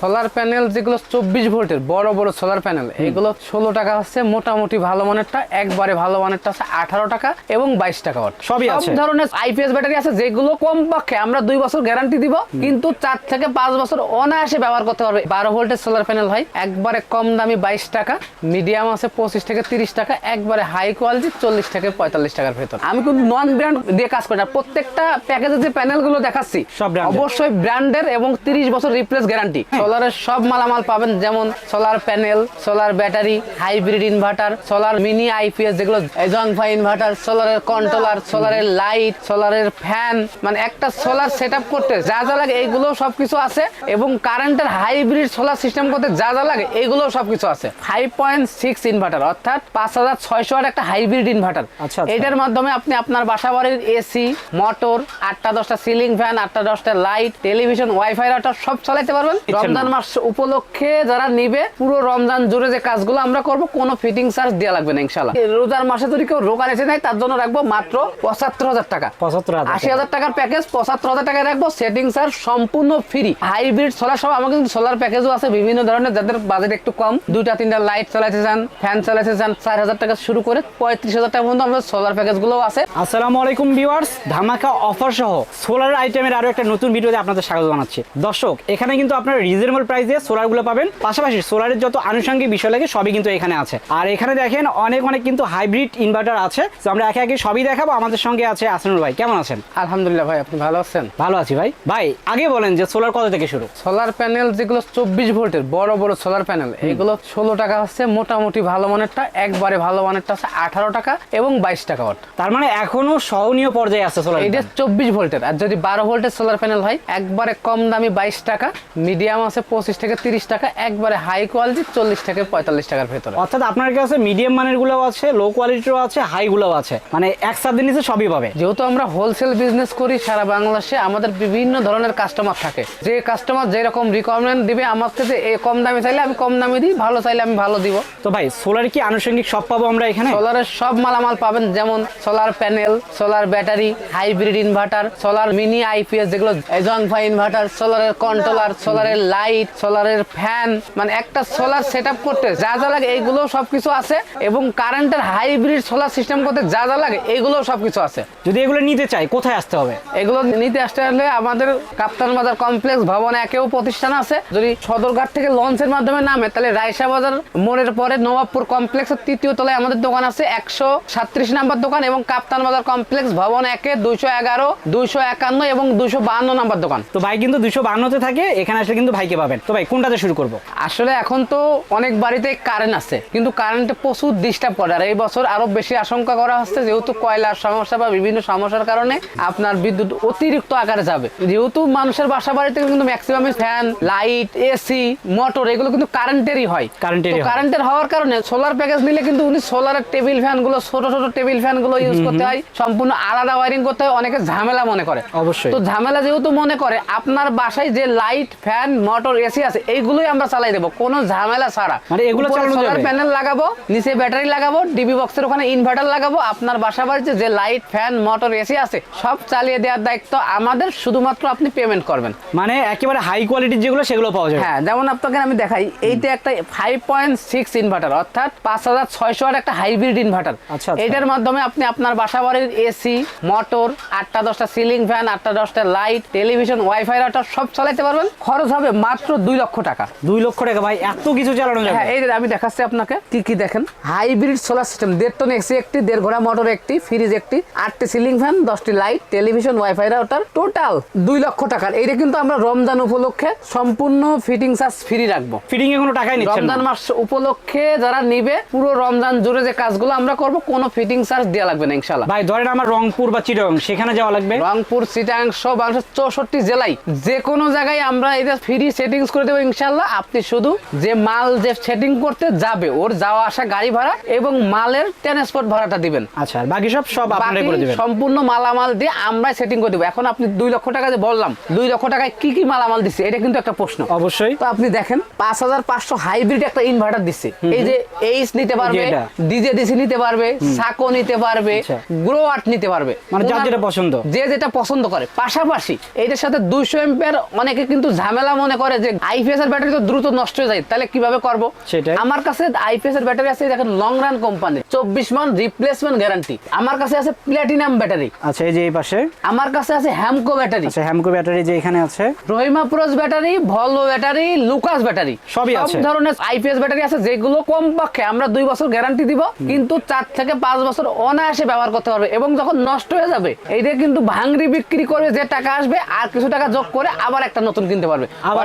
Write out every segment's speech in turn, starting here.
Solar panel যেগুলো চব্বিশ ভোল্টের বড় বড় সোলার প্যানেল এগুলো ষোলো টাকা হচ্ছে মোটামুটি ভালো মানেরটা একবারে ভালো মানেরটা হচ্ছে আঠারো টাকা এবং বাইশ টাকা ওয়াট সবই আছে। সব ধরনের আইপিএস ব্যাটারি আছে যেগুলো কম পক্ষে আমরা দুই বছর গ্যারান্টি দিব কিন্তু চার থেকে পাঁচ বছর অনায়াসে ব্যবহার করতে পারবে। বারো ভোল্টের সোলার প্যানেল হয় একবারে কম দামি বাইশ টাকা মিডিয়াম আছে পঁচিশ থেকে তিরিশ টাকা একবারে হাই কোয়ালিটি চল্লিশ থেকে পঁয়তাল্লিশ টাকার ভেতর। আমি কিন্তু নন ব্র্যান্ড দিয়ে কাজ করি না প্রত্যেকটা প্যাকেজের যে প্যানেলগুলো দেখাচ্ছি সব অবশ্যই ব্র্যান্ডের এবং তিরিশ বছর রিপ্লেস গ্যারান্টি সোলারের সব মালামাল পাবেন যেমন solar panel solar battery hybrid inverter solar mini IPS যেগুলো জংফা ইনভার্টার সোলারের কন্ট্রোলার সোলারের লাইট সোলারের ফ্যান মানে একটা সোলার সেট করতে যা যা লাগে এইগুলো সবকিছু আছে এবং কারেন্টের হাইব্রিড সোলার সিস্টেম করতে যা যা লাগে এইগুলো সবকিছু আছে। ফাইভ পয়েন্ট সিক্স ইনভার্টার অর্থাৎ পাঁচ হাজার ছয়শো আট একটা হাইব্রিড ইনভার্টার আচ্ছা, আচ্ছা। এটার মাধ্যমে আপনি আপনার বাসা বাড়ির এসি মোটর আটটা দশটা সিলিং ফ্যান আটটা দশটা লাইট টেলিভিশন ওয়াইফাই রাউটার সব চালাতে পারবেন। রমজান মাস উপলক্ষে যারা নিবে পুরো রমজান জুড়ে যে কাজগুলো আমরা করব কোনো ফিটিং চার্জ দেওয়া লাগবে না ইনশাল্লাহ রোজার মাসে যদি কেউ রোগা এসে নেয় তার জন্য রাখব মাত্র পঁচাত্তর হাজার টাকা। পঁচাত্তর আশি হাজার টাকার প্যাকেজ পঁচাত্তর হাজার টাকায় রাখব সেটিং চার্জ সম্পূর্ণ ফ্রি হাইব্রিড সোলার সব আমাকে কিন্তু সোলার প্যাকেজও আছে বিভিন্ন ধরনের যাদের বাজেট একটু কম। দুইটা তিনটা লাইট চালাতে চান ফ্যান চালাতে চান চার হাজার টাকা শুরু করে পঁয়ত্রিশ হাজার টাকা পর্যন্ত আমাদের সোলার প্যাকেজগুলোও আছে। আসসালামু আলাইকুম ভিউয়ার্স ধামাকা অফার সহ সোলার আইটেমের আরও একটা নতুন ভিডিওতে আপনাদের স্বাগত জানাচ্ছি। দর্শক এখানে কিন্তু আপনারা রিজনেবল প্রাইসে সোলারগুলো পাবেন। পাশাপাশি সোলারের যত আনুষঙ্গিক বিষয় লাগে সবই কিন্তু এখানে আছে। আর এখানে দেখেন অনেক অনেক কিন্তু হাইব্রিড ইনভার্টার আছে। তো আমরা একে একে সবই দেখাবো। আমাদের সঙ্গে আছে আসনুর ভাই। কেমন আছেন? আলহামদুলিল্লাহ ভাই আপনি ভালো আছেন? ভালো আছি ভাই। ভাই আগে বলেন যে সোলার কত থেকে শুরু? সোলার প্যানেল যেগুলো চব্বিশ ভোল্টের বড় বড় সোলার প্যানেল এগুলো ষোলো টাকা হচ্ছে মোটামুটি ভালো মানেরটা একবারে ভালো মানেরটা হচ্ছে আঠারো টাকা এবং বাইশ টাকা ওয়াট তার মানে এখনও সহনীয় পর্যায়ে আছে সোলার এটা চব্বিশ ভোল্টের আর যদি বারো ভোল্টের সোলার প্যানেল হয় একবারে কম দামি বাইশ টাকা মিডিয়াম আছে পঁচিশ থেকে তিরিশ টাকা একবারে হাই কোয়ালিটি চল্লিশ থেকে পঁয়তাল্লিশ টাকার ভেতরে। অর্থাৎ আপনার কাছে মিডিয়াম মানেরগুলো আছে লো কোয়ালিটিরও আছে হাই গুলো আছে। মানে এক সাত নিচে সবই পাবে। যেহেতু আমরা হোলসেল বিজনেস করি সারা বাংলাদেশে আমাদের বিভিন্ন ধরনের কাস্টমার থাকে। যে কাস্টমার যেরকম রিকমেন্ড দিবে আমার কাছে কম দামে চাইলে আমি কম দামে দিই ভালো চাইলে আমি ভালো দিব। তো ভাই সোলার কি আনুষঙ্গিক সব পাবো আমরা এখানে? সোলারের সব মালামাল পাবেন যেমন solar panel solar battery hybrid inverter solar mini IPS যেগুলো জংফা ইনভার্টার সোলারের কন্ট্রোলার সোলারের লাইট সোলারের ফ্যান মানে একটা সোলার সেট করতে যা যা লাগে এইগুলো সবকিছু আছে এবং কারেন্টের হাইব্রিড সোলার সিস্টেম করতে যা যা লাগে এইগুলো সবকিছু আছে। যদি এগুলো নিতে চাই কোথায় আসতে হবে? এগুলো নিতে আসতে হলে আমাদের কাপ্তান বাজার কমপ্লেক্স ভবন একেও প্রতিষ্ঠান আছে। যদি সদরঘাট থেকে লঞ্চের মাধ্যমে নামে তাহলে রায়সা বাজার মোড়ের পরে নবাবপুর কমপ্লেক্সের তৃতীয় তলায় আমাদের দোকান আছে একশো সাত্রিশ নাম্বার দোকান এবং কাপ্তান বাজার কমপ্লেক্স ভবন একে দুইশো এগারো দুইশো একান্ন এবং দুইশো বাহান্ন নাম্বার দোকান। তো ভাই কিন্তু দুশো বান্নতে থাকে এখানে আসলে কিন্তু ভাইকে পাবেন? তো ভাই কোনটাতে শুরু করব? আসলে এখন তো অনেক বাড়িতে কারেন্ট আছে কিন্তু কারেন্টে প্রচুর ডিস্টার্ব করে। আর এই বছর আরও বেশি আশঙ্কা করা হচ্ছে যেহেতু কয়লার সমস্যা বা বিভিন্ন সমস্যার কারণে আপনার বিদ্যুৎ অতিরিক্ত আকারে যাবে। যেহেতু মানুষের বাসা বাড়িতে কিন্তু maximum fan light AC motor এগুলো কিন্তু কারেন্টেরই হয়। কারেন্টেরই কারেন্টের হওয়ার কারণে সোলার প্যাকেজ নিলে কিন্তু উনি সোলারের টেবিল ফ্যানগুলো ছোট ছোট টেবিল ফ্যানগুলো ইউজ করতে হয়। সম্পূর্ণ আলাদা ওয়ারিং করতে হয় অনেকে ঝামেলা মনে করে। অবশ্যই। তো ঝামেলা যেহেতু মনে করে আপনার বাসায় যে লাইট ফ্যান মোটর এসি আছে এইগুলোই আমরা চালাই দেবো। কোনো ঝামেলা ছাড়া। মানে এগুলো সোলার প্যানেল লাগাবো নিচে ব্যাটারি লাগাবো ডিবি বক্সের ওখানে ইনভার্টার লাগাবো আপনার বাসা বাড়িতে যে লাইট ফ্যান মোটর এসি আছে সব চালিয়ে দেওয়ার দায়িত্ব আমাদের শুধুমাত্র আপনি পেমেন্ট করবেন। মানে একেবারে হাই কোয়ালিটির যেগুলো সেগুলো পাওয়া যাবে? হ্যাঁ যেমন আপনাকে আমি দেখাই এইটা একটা ফাইভ পয়েন্ট সিক্স ইনভার্টার অর্থাৎ পাঁচ হাজার ছয়শো একটা হাইব্রিড ইনভার্টার আচ্ছা, আচ্ছা। এটার মাধ্যমে আপনি আপনার বাসা বাড়ির এসি মোটর আটটা দশটা সিলিং ফ্যান আটটা দশটা লাইট টেলিভিশন ওয়াইফাই রাউটার সব চালাতে পারবেন। খরচ হবে মাত্র দুই লক্ষ টাকা। দুই লক্ষ টাকা ভাই এত কিছু চালানো যাবে। হ্যাঁ এই আমি দেখাচ্ছি আপনাকে কি কি দেখেন? হাইব্রিড সোলার সিস্টেম দেড় টন এসি একটি দেড় ঘোড়া মোটর একটি ফ্রিজ একটি আটটি সিলিং ফ্যান দশটি light television wifi router total দুই লক্ষ টাকার। এইটা কিন্তু আমরা রমজান উপলক্ষে সম্পূর্ণ ফিটিং চার্জ ফ্রি রাখব। ফিটিং এ কোনো টাকাই নিচ্ছেন রমজান মাস উপলক্ষে যারা নিবে পুরো রমজান জুড়ে যে কাজগুলো আমরা করব কোনো ফিটিং চার্জ দেওয়া লাগবে না ইনশাল্লাহ ভাই ধরেন আমার রংপুর বা চিটং সেখানে যাওয়া লাগবে? রংপুর সিটাং সব চৌষট্টি জেলায় যে কোনো জায়গায় আমরা এটা ফ্রি সেটিংস করে দেবো ইনশাল্লাহ আপনি শুধু যে মাল যে সেটিং করতে যাবে ওর যাওয়া আসা গাড়ি ভাড়া এবং মালের ট্রান্সপোর্ট ভাড়াটা দিবেন। আচ্ছা বাকি সব সব আপনারাই করে দিবেন? সম্পূর্ণ মালামাল দিয়ে আমরাই সেটিং করে দেবো। এখন আপনি দুই লক্ষ টাকা যে বললাম দুই লক্ষ টাকায় কি কি মালামাল দিচ্ছে এটা কিন্তু একটা প্রশ্ন। অবশ্যই। তো আপনি দেখেন পাঁচ হাজার পাঁচশো হাইব্রিড একটা ইনভার্টার দিচ্ছে। এই যে এইচ নিতে পারবে ডিজে ডিসি নিতে পারবে সাকো নিতে পারবে আচ্ছা। গ্রো আর্ট নিতে পারবে। মানে যার যেটা পছন্দ। যে যেটা পছন্দ করে। পাশাপাশি এইটার সাথে দুইশো এম্পিয়ার অনেকে কিন্তু ঝামেলা মনে করে করে যে আইপিএস এর ব্যাটারি তো দ্রুত নষ্ট হয়ে যায় তাহলে কীভাবে করব? সেটাই। আমার কাছে আইপিএস এর ব্যাটারি আছে দেখেন লং রান কোম্পানি চব্বিশ মান রিপ্লেসমেন্ট গ্যারান্টি আমার কাছে আছে প্ল্যাটিনাম ব্যাটারি। আচ্ছা এই যে এই পাশে? আমার কাছে আছে হ্যামকো ব্যাটারি। আচ্ছা হ্যামকো ব্যাটারি যে এখানে আছে? Rahima প্রোস battery Volvo battery Lucas battery. সবই আছে। সব ধরনের আইপিএস ব্যাটারি আছে যেগুলো কমপক্ষে আমরা দুই বছর গ্যারান্টি দিব কিন্তু চার থেকে পাঁচ বছর অনায়াসে ব্যবহার করতে পারবে এবং যখন নষ্ট হয়ে যাবে এইটা কিন্তু ভাঙড়ি বিক্রি করবে যে টাকা আসবে আর কিছু টাকা যোগ করে আবার একটা নতুন কিনতে পারবে। আবার।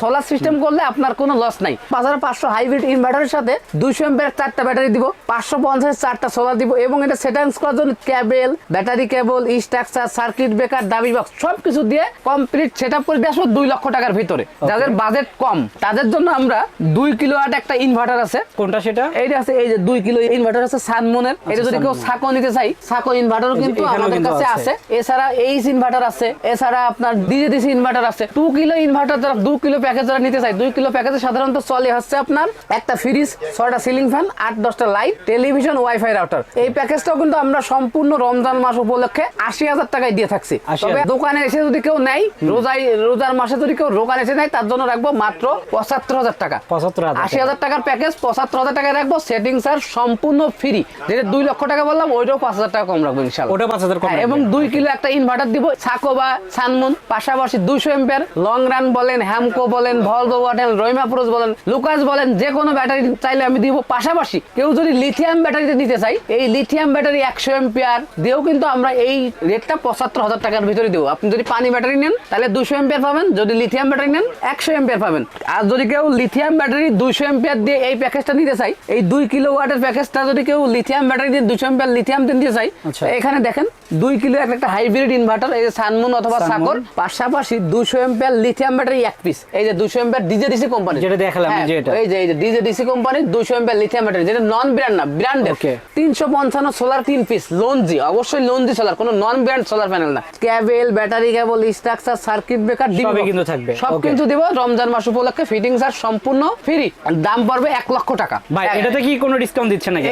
সোলার সিস্টেম করলে আপনার কোনো লস নাই। বাজারে পাঁচশো হাইব্রিড ইনভার্টারের সাথে দুইশো এম্পের চারটা ব্যাটারি দিব পাঁচশো পঞ্চাশ চারটা সোলার দিব এবং এটা সেটিংস করার জন্য cable battery cable structure circuit breaker DB box সব কিছু দিয়ে কমপ্লিট সেট আপ করে দিয়ে আসব দুই লক্ষ টাকার ভিতরে। যাদের বাজেট কম তাদের জন্য আমরা দুই কিলো আট একটা ইনভার্টার আছে। কোনটা সেটা? এইটা আছে এই যে দুই কিলো ইনভার্টার আছে সানমনের। এটা যদি কেউ সাকো নিতে চাই সাকো ইনভার্টারও কিন্তু আমাদের কাছে আছে। এছাড়া এইচ ইনভার্টার আছে এছাড়া আপনার ডিজেডিসি ইনভার্টার আছে। টু কিলো ইনভার্টার দু কিলো প্যাকেজ যারা নিতে চাই দুই কিলো প্যাকেজে সাধারণত চলে হচ্ছে আপনার একটা ফ্রিজ ছয়টা সিলিং ফ্যান আট দশটা লাইট টেলিভিশন ওয়াইফাই রাউটার এই প্যাকেজটাও কিন্তু আমরা সম্পূর্ণ রমজান মাস উপলক্ষে আশি হাজার টাকায় দিয়ে থাকছি। তবে দোকানে এসে যদি কেউ নেয় রোজাই রোজার মাসে যদি কেউ দোকানে এসে নেয় তার জন্য রাখব মাত্র পঁচাত্তর হাজার টাকা। পঁচাত্তর আশি হাজার টাকার প্যাকেজ পঁচাত্তর হাজার টাকায় রাখব সেটিং স্যার সম্পূর্ণ ফ্রি যেটা দুই লক্ষ টাকা বললাম ওইটাও পাঁচ হাজার টাকা কম রাখব ইনশাল্লাহ। ওটা পাঁচ হাজার কম হ্যাঁ, এবং দুই কিলো একটা ইনভার্টার দিব সাকো বা সানমুন পাশাপাশি দুইশো এম্পের লং রান বলেন হ্যামকো বলেন ভলভো বলেন রহিমা প্রোজ বলেন লুকাস বলেন যে কোনো ব্যাটারি চাইলে আমি দিব। পাশাপাশি কেউ যদি লিথিয়াম ব্যাটারিতে নিতে চাই এই লিথিয়াম ব্যাটারি একশো এম্পিয়ার দিয়েও কিন্তু আমরা এই রেটটা পঁচাত্তর হাজার টাকার ভিতরে দেবো। আপনি যদি পানি ব্যাটারি নেন তাহলে দুশো এম্পিয়ার পাবেন। যদি লিথিয়াম ব্যাটারি নেন একশো এম্পিয়ার পাবেন। আর যদি কেউ লিথিয়াম ব্যাটারি দুইশো এম্পিয়ার দিয়ে এই প্যাকেজটা নিতে চাই এই দুই কিলো ওয়াটের প্যাকেজটা যদি কেউ লিথিয়াম ব্যাটারি দিয়ে দুশো এম্পিয়ার লিথিয়াম দিয়ে নিতে চাই আচ্ছা। এখানে দেখেন দুই কিলো একটা হাইব্রিড ইনভার্টার এই সানমুন অথবা। সাকর পাশাপাশি দুশো এম্পিয়ার লিথিয়াম ব্যাটারি এক পিস এই যে কোম্পানি যেটা দেখালাম, যে এটা। এই যে এই যে কোম্পানি লিথিয়াম ব্যাটারি যেটা নন ব্র্যান্ড না. তিনশো পঞ্চান্ন সোলার তিন পিস লোনজি অবশ্যই লোনজি সোলার কোনো নন ব্র্যান্ড সোলার প্যানেল না battery cable structure circuit breaker সবই কিন্তু থাকবে। সব কিন্তু দিব রমজান মাস উপলক্ষে চার্জ সম্পূর্ণ ফ্রি দাম পড়বে এক লক্ষ টাকা। ভাই এটাতে কি কোনো ডিসকাউন্ট দিচ্ছে নাকি?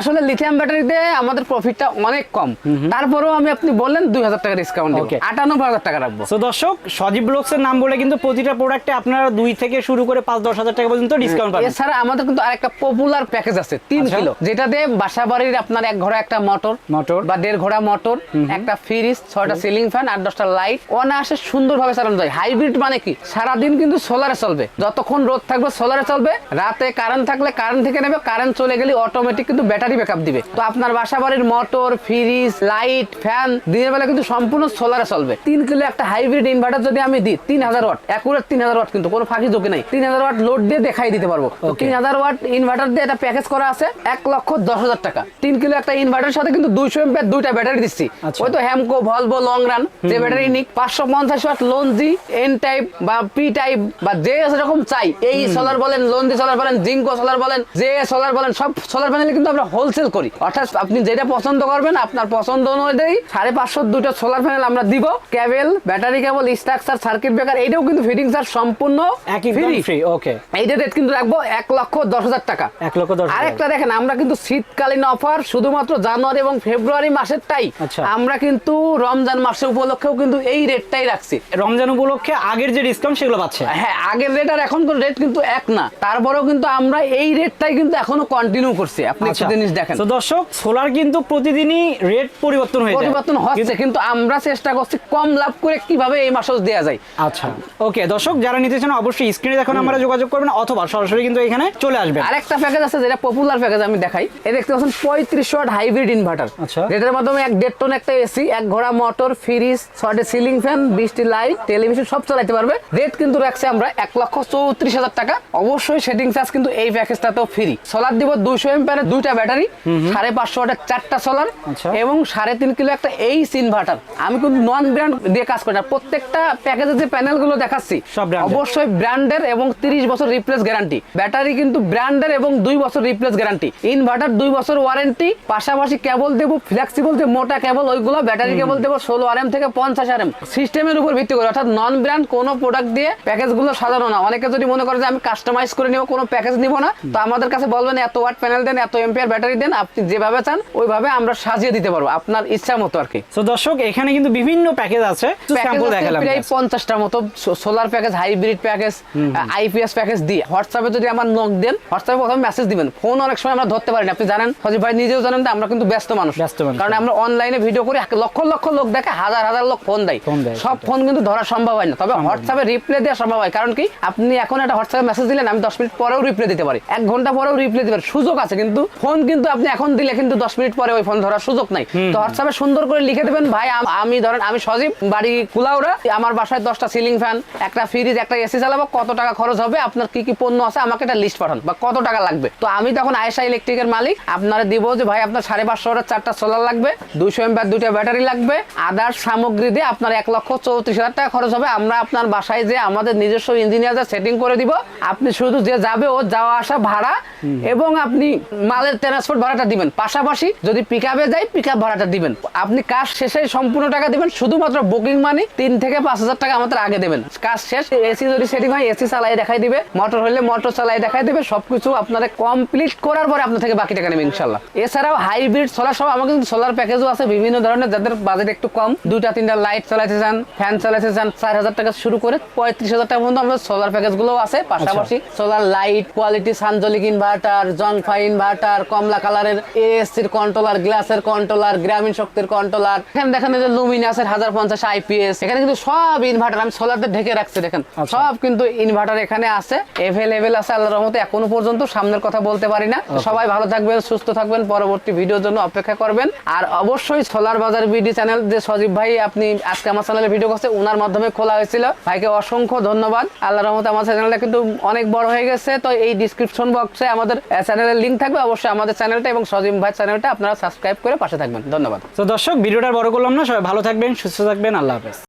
আসলে লিথিয়াম ব্যাটারিতে আমাদের প্রফিটটা অনেক কম। তারপরেও আমি আপনি বললেন দুই হাজার টাকা ডিসকাউন্ট. আটানব্বই হাজার টাকা রাখব। তো দর্শক সজীব ব্লগসের নাম বলে কিন্তু প্রতিটা প্রোডাক্টে আপনারা দুই থেকে শুরু করে পাঁচ দশ হাজার টাকা পর্যন্ত ডিসকাউন্ট পাবেন। এছাড়া আমাদের কিন্তু আরেকটা পপুলার প্যাকেজ আছে তিন আচ্ছা। কিলো যেটাতে বাসা বাড়ির আপনার এক ঘোড়া একটা মোটর মোটর। বা দেড় ঘোড়া মোটর একটা ফ্রিজ ছয়টা সিলিং ফ্যান আট দশটা লাইট অনায়াসে সুন্দরভাবে চালানো যায়। হাইব্রিড মানে কি? সারাদিন কিন্তু সোলারে চলবে। যতক্ষণ রোদ থাকবে সোলারে চলবে। রাতে কারেন্ট থাকলে কারেন্ট থেকে নেবে কারেন্ট চলে গেলে অটোমেটিক কিন্তু ব্যাটারি ব্যাকআপ দিবে। তো আপনার বাসা বাড়ির মোটর ফ্রিজ লাইট ফ্যান দিনের বেলা কিন্তু সম্পূর্ণ সোলারে চলবে। তিন কিলো একটা হাইব্রিড ইনভার্টার যদি আমি দিই তিন হাজার ওয়াট অ্যাকুরেট তিন হাজার ওয়াট কিন্তু কোনো ফাঁকি ঝুঁকি নাই। তিন হাজার ওয়াট লোড দিয়ে দেখাই দিতে পারব। তিন হাজার ওয়াট ইনভার্টার দিয়ে একটা প্যাকেজ করা আছে এক লক্ষ দশ হাজার টাকা। তিন কিলো একটা ইনভার্টার সাথে কিন্তু দুইশো এম্পের দুইটা ব্যাটারি দিচ্ছি। আচ্ছা। ওই তো হ্যামকো ভলভো লং রান যে ব্যাটারি নিক। পাঁচশো পঞ্চাশ ওয়াট লোনজি এন টাইপ বা পি টাইপ বা যে রকম চাই। এই সোলার বলেন লোনজি সোলার বলেন জিঙ্কো সোলার বলেন যে সোলার বলেন সব সোলার প্যানেল কিন্তু আমরা হোলসেল করি। অর্থাৎ আপনি যেটা পছন্দ করবেন আপনার পছন্দ অনুযায়ী সাড়ে পাঁচশো দুটো সোলার প্যানেল আমরা দিব। Cable battery cable structure circuit breaker এটাও কিন্তু ফিটিং চার্জ সম্পূর্ণ একই ফ্রি ওকে এইটা রেট কিন্তু রাখব এক লক্ষ দশ হাজার টাকা। এক লক্ষ দশ আরেকটা দেখেন আমরা কিন্তু শীতকালীন অফার শুধুমাত্র জানুয়ারি এবং ফেব্রুয়ারি মাসেরটাই আচ্ছা। আমরা কিন্তু রমজান মাসের উপলক্ষেও কিন্তু এই রেটটাই রাখছি। রমজান উপলক্ষে আগের যে ডিসকাউন্ট সেগুলো পাচ্ছে। হ্যাঁ আগের রেট আর এখনকার রেট কিন্তু এক না। তারপরেও কিন্তু আমরা এই রেটটাই কিন্তু এখনও কন্টিনিউ করছি। আপনি একটা আচ্ছা। জিনিস দেখেন। তো দর্শক সোলার কিন্তু প্রতিদিনই রেট পরিবর্তন হয়ে পরিবর্তন হচ্ছে কিন্তু আমরা চেষ্টা করছি কম লাভ করে কীভাবে এই মাসও দেওয়া যায়। আচ্ছা ওকে দর্শক যারা নিতে চান অবশ্যই স্ক্রিনে দেখুন আমরা যোগাযোগ করবেন অথবা সরাসরি কিন্তু এখানে চলে আসবেন। আরেকটা প্যাকেজ আছে যেটা পপুলার প্যাকেজ আমি দেখাই। এই দেখতে পাচ্ছেন পঁয়ত্রিশ ওয়াট হাইব্রিড ইনভার্টার আচ্ছা। যেটার মাধ্যমে এক দেড় টন একটা এসি এক ঘোড়া মোটর ফ্রিজ ছয়টা সিলিং ফ্যান বিশটি লাইট টেলিভিশন সব চালাতে পারবে। রেট কিন্তু রাখছে আমরা এক লক্ষ চৌত্রিশ হাজার টাকা। অবশ্যই সেটিং চার্জ কিন্তু এই প্যাকেজটাতেও ফ্রি সোলার দিব দুইশো এম্পিয়ারের দুইটা ব্যাটারি সাড়ে পাঁচশো ওয়াটের চারটা সোলার আচ্ছা। এবং সাড়ে তিন কিলো একটা এইচ ইনভার্টার আমি কিন্তু নন ব্র্যান্ড দিয়ে কাজ করি না। প্রত্যেকটা প্যাকেজের যে প্যানেলগুলো দেখাচ্ছি সব অবশ্যই ব্র্যান্ডের এবং তিরিশ বছর রিপ্লেস গ্যারান্টি ব্যাটারি কিন্তু ব্র্যান্ডের এবং দুই বছর রিপ্লেস গ্যারান্টি ইনভার্টার দুই বছর ওয়ারেন্টি পাশাপাশি কেবল দেবো ফ্লেক্সিবল যে মোটা কেবল ওইগুলো ব্যাটারি কেবল দেবো ষোলো আর এম থেকে পঞ্চাশ আর এম সিস্টেমের উপর ভিত্তি করে অর্থাৎ নন ব্র্যান্ড কোনো প্রোডাক্ট দিয়ে প্যাকেজগুলো সাজানো না। অনেকে যদি মনে করে যে আমি কাস্টমাইজ করে নিব কোনো প্যাকেজ নিব না তো আমাদের কাছে বলবেন এত ওয়াট প্যানেল দেন এত এম্পিয়ার ব্যাটারি দেন আপনি যেভাবে চান ওইভাবে আমরা সাজিয়ে দিতে পারব আপনার ইচ্ছা মতো আর কি। তো দর্শক এখানে কিন্তু বিভিন্ন প্যাকেজ আছে। দেখালাম প্রায় পঞ্চাশটার মতো solar package hybrid package IPS package দিয়ে হোয়াটসঅ্যাপে যদি আমার নক দেন হোয়াটসঅ্যাপে প্রথমে মেসেজ দিবেন। ফোন অনেক সময় আমরা ধরতে পারি না। আপনি জানেন সজীব ভাই নিজেও জানেন যে আমরা কিন্তু ব্যস্ত মানুষ। ব্যস্ত মানুষ। কারণ আমরা অনলাইনে ভিডিও করি লক্ষ লক্ষ লোক দেখে হাজার হাজার লোক ফোন দেয়। সব ফোন কিন্তু ধরা সম্ভব হয় না। তবে হোয়াটসঅ্যাপে রিপ্লাই দেওয়া সম্ভব হয়। কারণ কি? আপনি এখন একটা হোয়াটসঅ্যাপে মেসেজ দিলেন আমি দশ মিনিট পরেও রিপ্লাই দিতে পারি। এক ঘণ্টা পরেও রিপ্লাই দিতে পারি। সুযোগ আছে কিন্তু ফোন কিন্তু আপনি এখন দিলে কিন্তু দশ মিনিট পরে ওই ফোন ধরার সুযোগ নাই। তো হোয়াটসঅ্যাপে সুন্দর করে লিখে দেবেন ভাই আমি ধরেন আমি সজীব বাড়ি কুলাউড়া আমার বাসায় দশটা সিলিং ফ্যান একটা ফ্রিজ একটা এসি চালাবো কত টাকা খরচ হবে? আপনার কি কি পণ্য আছে? আমাকে একটা লিস্ট পাঠান বা কত টাকা লাগবে? তো আমি তখন আয়েশা ইলেকট্রিকের মালিক। আপনারা দিব যে ভাই আপনার সাড়ে পাঁচশো ওয়াটের চারটা সোলার লাগবে দুইশো এমপার দুইটা ব্যাটারি লাগবে আদার সামগ্রী দিয়ে আপনার এক লক্ষ চৌত্রিশ হাজার টাকা খরচ হবে। আমরা আপনার বাসায় যে আমাদের নিজস্ব ইঞ্জিনিয়ারদের সেটিং করে দিব। আপনি শুধু যে যাবে ও যাওয়া আসা ভাড়া এবং আপনি মালের ট্রান্সপোর্ট ভাড়াটা দিবেন। পাশাপাশি যদি পিক আপে যাই পিক আপ ভাড়াটা দিবেন। আপনি কাজ শেষে সম্পূর্ণ টাকা দিবেন শুধুমাত্র বুকিং মানি তিন থেকে পাঁচ হাজার টাকা আমাদের আগে দেবেন। কাজ শেষ এসি যদি সেটিং হয় এসি চালাই দেখাই দিবে মোটর হলে মোটর চালাই দেখাই দিবে সবকিছু আপনারা কমপ্লিট করার পরে আপনার থেকে বাকি টাকা নেবে ইনশাল্লাহ এছাড়াও হাইব্রিড সোলার সব আমাদের কিন্তু সোলার প্যাকেজও আছে বিভিন্ন ধরনের যাদের বাজেট একটু কম। দুইটা তিনটা লাইট চালাতে চান ফ্যান চালাতে চান চার হাজার টাকা শুরু করে পঁয়ত্রিশ হাজার টাকা পর্যন্ত আমাদের সোলার প্যাকেজগুলো আছে। পাশাপাশি সোলার লাইট কোয়ালিটি সানজলিক ইনভার্টার জংফাই ইনভার্টার কমলা কালারের এএসসির কন্ট্রোলার গ্লাসের কন্ট্রোলার গ্রামীণ শক্তির কন্ট্রোলার এখানে দেখেন যে লুমিনাসের হাজার পঞ্চাশ আইপিএস এখানে কিন্তু সব ইনভার্টার আমি সোলারতে ঢেকে রাখছি দেখেন আচ্ছা। সব কিন্তু ইনভার্টার এখানে আছে এভেলেবেল আছে আল্লাহর রহমতে এখনও পর্যন্ত সামনের কথা বলতে পারি না। সবাই ভালো থাকবেন সুস্থ থাকবেন পরবর্তী ভিডিওর জন্য অপেক্ষা করবেন। আর অবশ্যই সোলার বাজার বিডি চ্যানেল যে সজীব ভাই আপনি আজকে আমার চ্যানেলে ভিডিও করছে ওনার মাধ্যমে খোলা হয়েছিল। ভাইকে অসংখ্য ধন্যবাদ। আল্লাহর রহমতে আমার চ্যানেলটা কিন্তু অনেক বড় হয়ে গেছে তো এই ডিসক্রিপশন বক্সে আমাদের চ্যানেলের লিংক থাকবে। অবশ্যই আমাদের চ্যানেলটা এবং সজীব ভাই চ্যানেলটা আপনারা সাবস্ক্রাইব করে পাশে থাকবেন। ধন্যবাদ। তো দর্শক ভিডিওটা বড় করলাম না সবাই ভালো থাকবেন সুস্থ থাকবেন আল্লাহ হাফেজ।